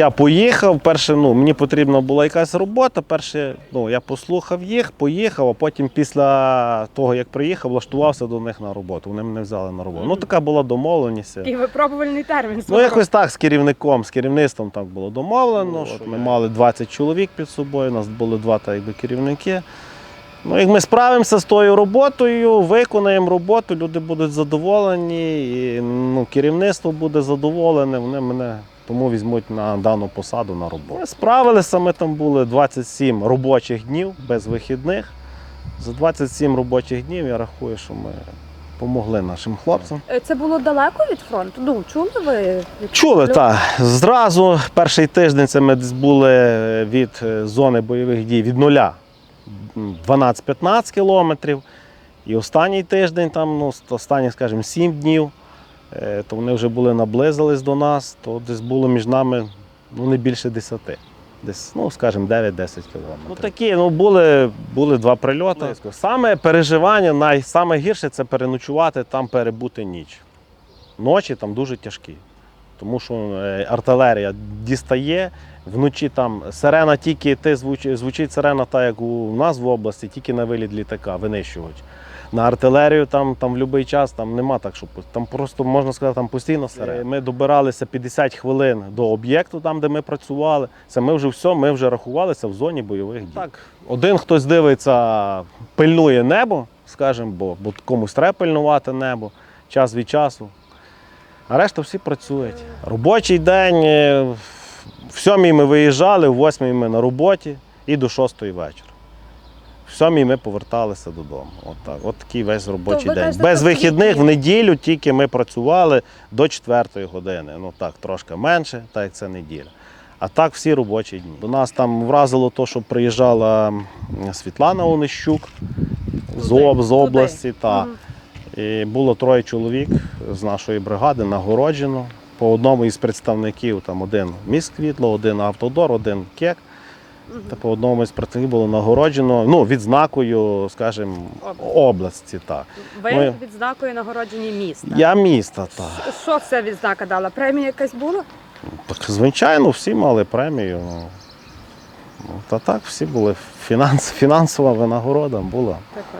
Я поїхав, перше, ну, мені потрібна була якась робота. Перше, ну, я послухав їх, поїхав, а потім після того, як приїхав, влаштувався до них на роботу. Вони мене взяли на роботу. Ну, така була домовленість. І випробувальний термін. Ну, якось так з керівником, з керівництвом так було домовлено. От ми мали 20 чоловік під собою, у нас були два так, якби, керівники. Ну, як ми справимося з тою роботою, виконаємо роботу, люди будуть задоволені, і ну, керівництво буде задоволене, вони мене тому візьмуть на дану посаду на роботу. Ми справилися, ми там були 27 робочих днів без вихідних. За 27 робочих днів я рахую, що ми допомогли нашим хлопцям. Е, Це було далеко від фронту? Ну, чули ви? Чули, так. Зразу перший тиждень це ми десь були від е, зони бойових дій від нуля 12-15 кілометрів. І останній тиждень, там, ну, останні, скажімо, 7 днів, е, то вони вже були наблизились до нас, то десь було між нами ну, не більше 10. Десь, ну, скажімо, 9-10 кілометрів. Ну, такі, ну, були, були два прильоти. Саме переживання, най, саме гірше це переночувати, там перебути ніч. Ночі там дуже тяжкі. Тому що е, артилерія дістає, вночі там сирена тільки ти звучить, звучить сирена, так як у нас в області, тільки на виліт літака, винищувач. На артилерію там, там в будь-який час там нема так, що там просто можна сказати, там постійно сирена. Ми добиралися 50 хвилин до об'єкту, там де ми працювали. Це ми вже все, ми вже рахувалися в зоні бойових дій. Так, один хтось дивиться, пильнує небо, скажімо, бо, бо комусь треба пильнувати небо час від часу. А решта всі працюють. Робочий день. е, В сьомій ми виїжджали, в восьмій ми на роботі і до шостої вечора. В сьомій ми поверталися додому. От, так. От такий весь робочий ви день. Без вихідних в неділю тільки ми працювали до четвертої години. Ну так, трошки менше, так як це неділя. А так всі робочі дні. До нас там вразило те, що приїжджала Світлана Онищук з, об- з туди. області. Та. І було троє чоловік з нашої бригади нагороджено. По одному із представників, там один міськвітло, один автодор, один кек. Та по одному із представників було нагороджено ну, відзнакою, скажімо, області. Так. Ви Ми- відзнакою нагороджені міста. Я міста, так. Що це відзнака дала? Премія якась була? Так, звичайно, всі мали премію. Ну, Ну, Та так, всі були. Фінанс, фінансова винагорода була. Така.